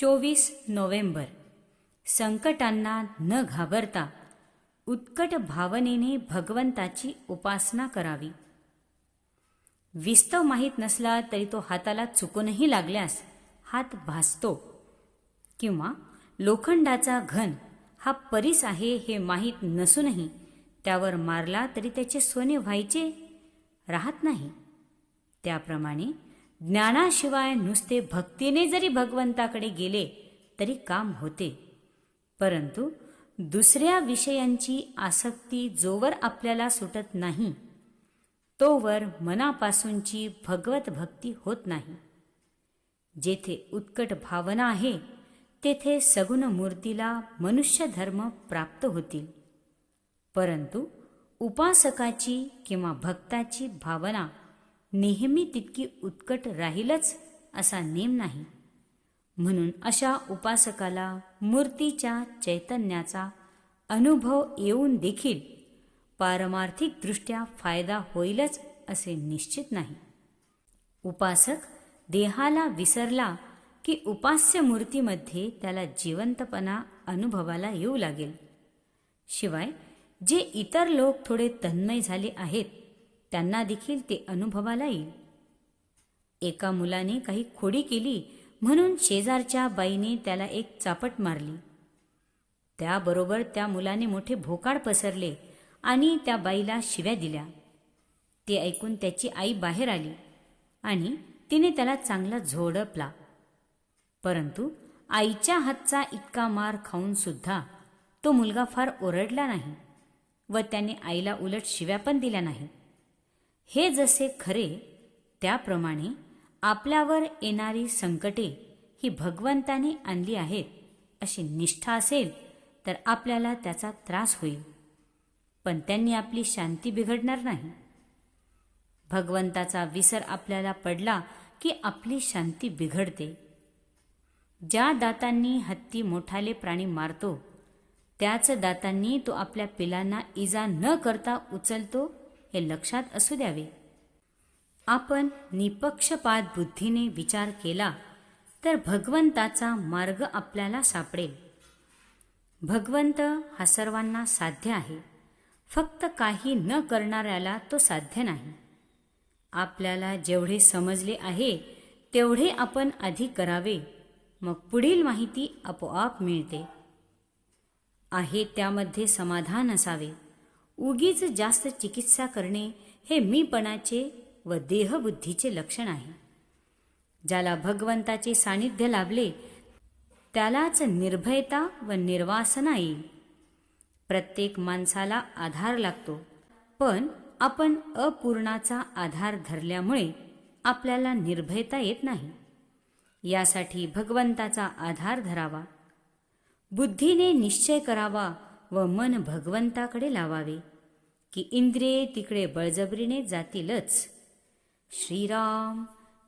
चोवीस नोव्हेंबर. संकटांना न घाबरता उत्कट भावनेने भगवंताची उपासना करावी. विस्तव माहीत नसला तरी तो हाताला चुकूनही लागल्यास हात भासतो किंवा लोखंडाचा घन हा परीस आहे हे माहीत नसूनही त्यावर मारला तरी त्याचे सोने व्हायचे राहत नाही. त्याप्रमाणे ज्ञानाशिवाय नुसते भक्तीने जरी भगवंताकडे गेले तरी काम होते. परंतु दुसऱ्या विषयांची आसक्ती जोवर आपल्याला सुटत नाही तोवर मनापासूनची भगवत भक्ती होत नाही. जेथे उत्कट भावना आहे तेथे सगुण मूर्तीला मनुष्य धर्म प्राप्त होतील. परंतु उपासकाची किंवा भक्ताची भावना नेहमी तितकी उत्कट राहीलच असा नेम नाही. म्हणून अशा उपासकाला मूर्तीच्या चैतन्याचा अनुभव येऊन देखील पारमार्थिकदृष्ट्या फायदा होईलच असे निश्चित नाही. उपासक देहाला विसरला की उपास्य मूर्तीमध्ये त्याला जिवंतपणा अनुभवाला येऊ लागेल. शिवाय जे इतर लोक थोडे तन्मय झाले आहेत त्यांना देखील ते अनुभवाला येईल. एका मुलाने काही खोडी केली म्हणून शेजारच्या बाईने त्याला एक चापट मारली. त्याबरोबर त्या मुलाने मोठे भोकाड पसरले आणि त्या बाईला शिव्या दिल्या. ते ऐकून त्याची आई बाहेर आली आणि तिने त्याला चांगला झोडपला. परंतु आईच्या हातचा इतका मार खाऊन सुद्धा तो मुलगा फार ओरडला नाही व त्याने आईला उलट शिव्या पण दिल्या नाही हे जसे खरे त्याप्रमाणे आपल्यावर येणारी संकटे ही भगवंताने आणली आहेत. अशी निष्ठा असेल तर आपल्याला त्याचा त्रास होईल. पण त्यांनी आपली शांती बिघडणार नाही. भगवंताचा विसर आपल्याला पडला की आपली शांती बिघडते. ज्या दातांनी हत्ती मोठाले प्राणी मारतो त्याच दातांनी तो आपल्या पिलांना इजा न करता उचलतो हे लक्षात असू द्यावे. आपण निपक्षपात बुद्धीने विचार केला तर भगवंताचा मार्ग आपल्याला सापडेल. भगवंत हा सर्वांना साध्य आहे. फक्त काही न करणाऱ्याला तो साध्य नाही. आपल्याला जेवढे समजले आहे तेवढे आपण आधी करावे. मग पुढील माहिती आपोआप मिळते. आहे त्यामध्ये समाधान असावे. उगीच जास्त चिकित्सा करणे हे मीपणाचे व देहबुद्धीचे लक्षण आहे. ज्याला भगवंताचे सानिध्य लाभले त्यालाच निर्भयता व निर्वासना येईल. प्रत्येक माणसाला आधार लागतो पण आपण अपूर्णाचा आधार धरल्यामुळे आपल्याला निर्भयता येत नाही. यासाठी भगवंताचा आधार धरावा. बुद्धीने निश्चय करावा व मन भगवंताकडे लावावे की इंद्रिये तिकडे बळजबरीने जातीलच. श्रीराम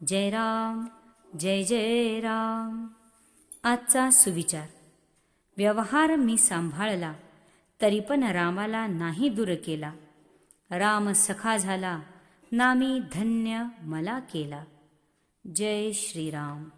जय राम जय जय राम आजचा सुविचार. व्यवहार मी सांभाळला तरी पण रामाला नाही दूर केला. राम सखा झाला नामी धन्य मला केला. जय श्रीराम.